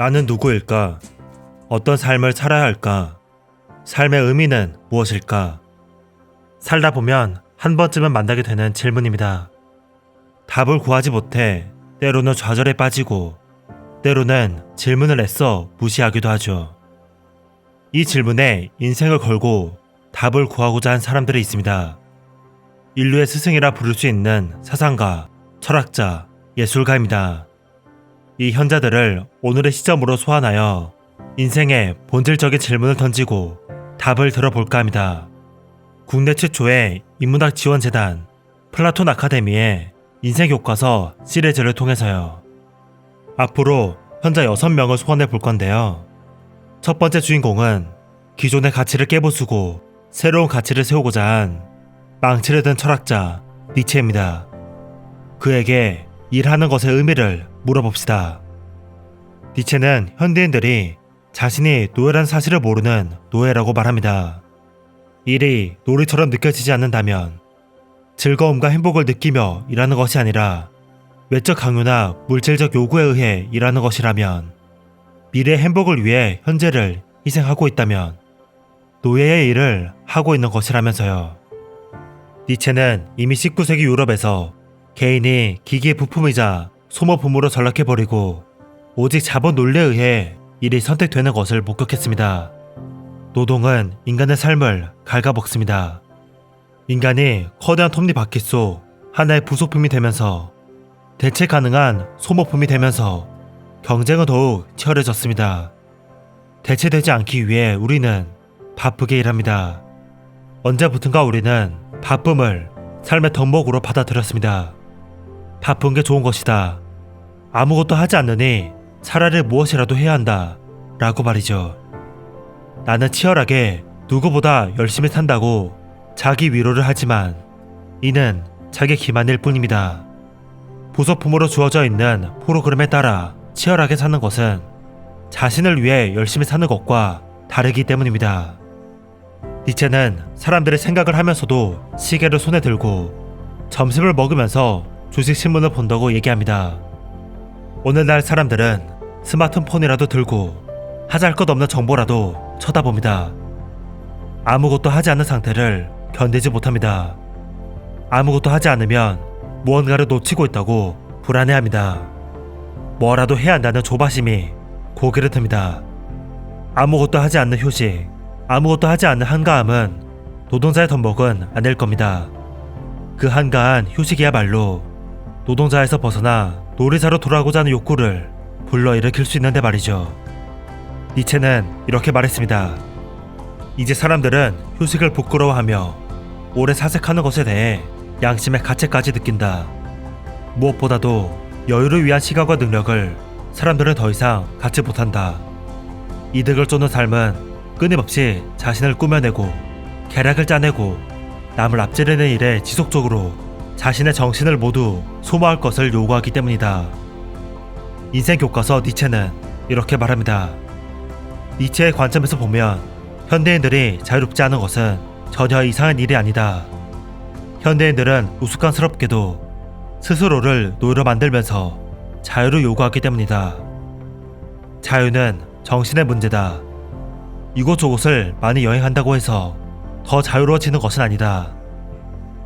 나는 누구일까? 어떤 삶을 살아야 할까? 삶의 의미는 무엇일까? 살다 보면 한 번쯤은 만나게 되는 질문입니다. 답을 구하지 못해 때로는 좌절에 빠지고 때로는 질문을 애써 무시하기도 하죠. 이 질문에 인생을 걸고 답을 구하고자 한 사람들이 있습니다. 인류의 스승이라 부를 수 있는 사상가, 철학자, 예술가입니다. 이 현자들을 오늘의 시점으로 소환하여 인생의 본질적인 질문을 던지고 답을 들어볼까 합니다. 국내 최초의 인문학 지원재단 플라톤 아카데미의 인생 교과서 시리즈를 통해서요. 앞으로 현자 6명을 소환해 볼 건데요. 첫 번째 주인공은 기존의 가치를 깨부수고 새로운 가치를 세우고자 한 망치를 든 철학자 니체입니다. 그에게 일하는 것의 의미를 물어봅시다. 니체는 현대인들이 자신이 노예라는 사실을 모르는 노예라고 말합니다. 일이 놀이처럼 느껴지지 않는다면 즐거움과 행복을 느끼며 일하는 것이 아니라 외적 강요나 물질적 요구에 의해 일하는 것이라면 미래의 행복을 위해 현재를 희생하고 있다면 노예의 일을 하고 있는 것이라면서요. 니체는 이미 19세기 유럽에서 개인이 기기의 부품이자 소모품으로 전락해버리고 오직 자본 논리에 의해 일이 선택되는 것을 목격했습니다. 노동은 인간의 삶을 갉아먹습니다. 인간이 거대한 톱니바퀴 속 하나의 부속품이 되면서 대체 가능한 소모품이 되면서 경쟁은 더욱 치열해졌습니다. 대체되지 않기 위해 우리는 바쁘게 일합니다. 언제부턴가 우리는 바쁨을 삶의 덕목으로 받아들였습니다. 바쁜 게 좋은 것이다. 아무것도 하지 않느니 차라리 무엇이라도 해야 한다. 라고 말이죠. 나는 치열하게 누구보다 열심히 산다고 자기 위로를 하지만 이는 자기 기만일 뿐입니다. 부속품으로 주어져 있는 프로그램에 따라 치열하게 사는 것은 자신을 위해 열심히 사는 것과 다르기 때문입니다. 니체는 사람들의 생각을 하면서도 시계를 손에 들고 점심을 먹으면서 주식 신문을 본다고 얘기합니다. 오늘날 사람들은 스마트폰이라도 들고 하잘 것 없는 정보라도 쳐다봅니다. 아무것도 하지 않는 상태를 견디지 못합니다. 아무것도 하지 않으면 무언가를 놓치고 있다고 불안해합니다. 뭐라도 해야 한다는 조바심이 고개를 듭니다. 아무것도 하지 않는 휴식, 아무것도 하지 않는 한가함은 노동자의 덤목은 아닐 겁니다. 그 한가한 휴식이야말로 노동자에서 벗어나 놀이자로 돌아가고자 하는 욕구를 불러일으킬 수 있는데 말이죠. 니체는 이렇게 말했습니다. 이제 사람들은 휴식을 부끄러워하며 오래 사색하는 것에 대해 양심의 가책까지 느낀다. 무엇보다도 여유를 위한 시간과 능력을 사람들은 더 이상 갖지 못한다. 이득을 쫓는 삶은 끊임없이 자신을 꾸며내고 계략을 짜내고 남을 앞지르는 일에 지속적으로 자신의 정신을 모두 소모할 것을 요구하기 때문이다. 인생 교과서 니체는 이렇게 말합니다. 니체의 관점에서 보면 현대인들이 자유롭지 않은 것은 전혀 이상한 일이 아니다. 현대인들은 우스꽝스럽게도 스스로를 노예로 만들면서 자유를 요구하기 때문이다. 자유는 정신의 문제다. 이곳저곳을 많이 여행한다고 해서 더 자유로워지는 것은 아니다.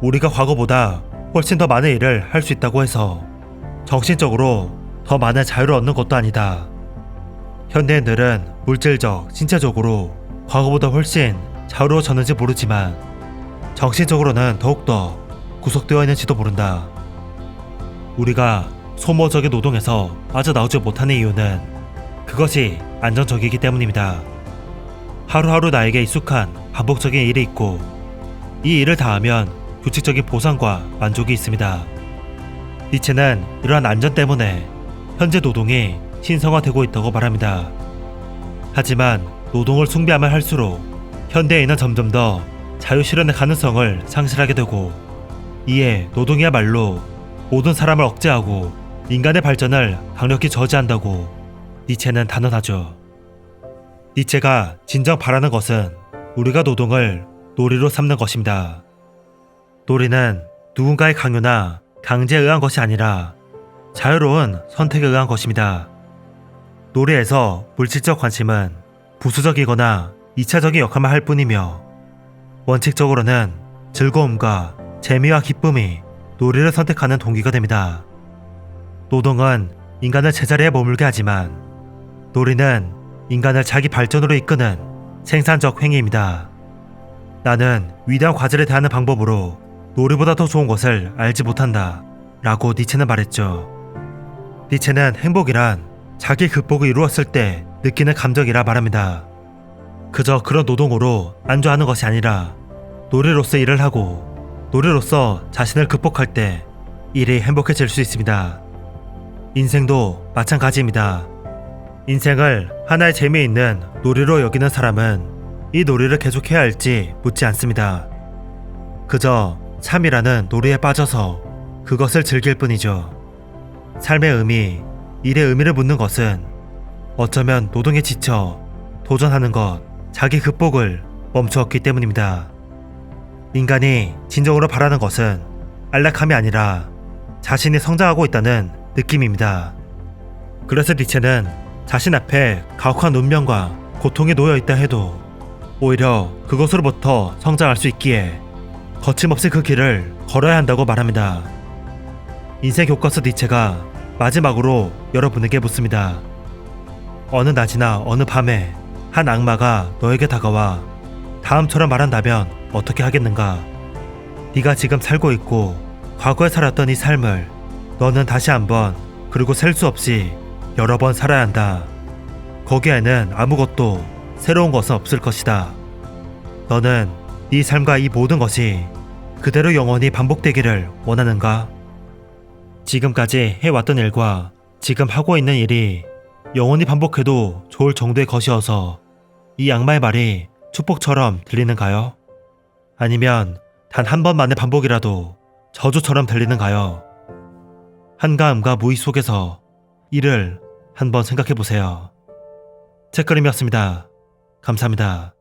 우리가 과거보다 훨씬 더 많은 일을 할 수 있다고 해서 정신적으로 더 많은 자유를 얻는 것도 아니다. 현대인들은 물질적, 신체적으로 과거보다 훨씬 자유로워졌는지 모르지만 정신적으로는 더욱더 구속되어 있는지도 모른다. 우리가 소모적인 노동에서 빠져나오지 못하는 이유는 그것이 안정적이기 때문입니다. 하루하루 나에게 익숙한 반복적인 일이 있고 이 일을 다하면 규칙적인 보상과 만족이 있습니다. 니체는 이러한 안전 때문에 현재 노동이 신성화되고 있다고 말합니다. 하지만 노동을 숭배하면 할수록 현대인은 점점 더 자유실현의 가능성을 상실하게 되고 이에 노동이야말로 모든 사람을 억제하고 인간의 발전을 강력히 저지한다고 니체는 단언하죠. 니체가 진정 바라는 것은 우리가 노동을 놀이로 삼는 것입니다. 놀이는 누군가의 강요나 강제에 의한 것이 아니라 자유로운 선택에 의한 것입니다. 놀이에서 물질적 관심은 부수적이거나 2차적인 역할만 할 뿐이며 원칙적으로는 즐거움과 재미와 기쁨이 놀이를 선택하는 동기가 됩니다. 노동은 인간을 제자리에 머물게 하지만 놀이는 인간을 자기 발전으로 이끄는 생산적 행위입니다. 나는 위대한 과제를 대하는 방법으로 놀이보다 더 좋은 것을 알지 못한다. 라고 니체는 말했죠. 니체는 행복이란 자기 극복을 이루었을 때 느끼는 감정이라 말합니다. 그저 그런 노동으로 안주하는 것이 아니라 놀이로서 일을 하고 놀이로서 자신을 극복할 때 일이 행복해질 수 있습니다. 인생도 마찬가지입니다. 인생을 하나의 재미있는 놀이로 여기는 사람은 이 놀이를 계속해야 할지 묻지 않습니다. 그저 참이라는 놀이에 빠져서 그것을 즐길 뿐이죠. 삶의 의미, 일의 의미를 묻는 것은 어쩌면 노동에 지쳐 도전하는 것, 자기 극복을 멈추었기 때문입니다. 인간이 진정으로 바라는 것은 안락함이 아니라 자신이 성장하고 있다는 느낌입니다. 그래서 니체는 자신 앞에 가혹한 운명과 고통에 놓여 있다 해도 오히려 그것으로부터 성장할 수 있기에 거침없이 그 길을 걸어야 한다고 말합니다. 인생 교과서 니체가 마지막으로 여러분에게 묻습니다. 어느 낮이나 어느 밤에 한 악마가 너에게 다가와 다음처럼 말한다면 어떻게 하겠는가? 네가 지금 살고 있고 과거에 살았던 이 삶을 너는 다시 한번 그리고 셀 수 없이 여러 번 살아야 한다. 거기에는 아무것도 새로운 것은 없을 것이다. 너는 네 삶과 이 모든 것이 그대로 영원히 반복되기를 원하는가? 지금까지 해왔던 일과 지금 하고 있는 일이 영원히 반복해도 좋을 정도의 것이어서 이 악마의 말이 축복처럼 들리는가요? 아니면 단 한 번만의 반복이라도 저주처럼 들리는가요? 한가함과 무의 속에서 이를 한번 생각해 보세요. 책그림이었습니다. 감사합니다.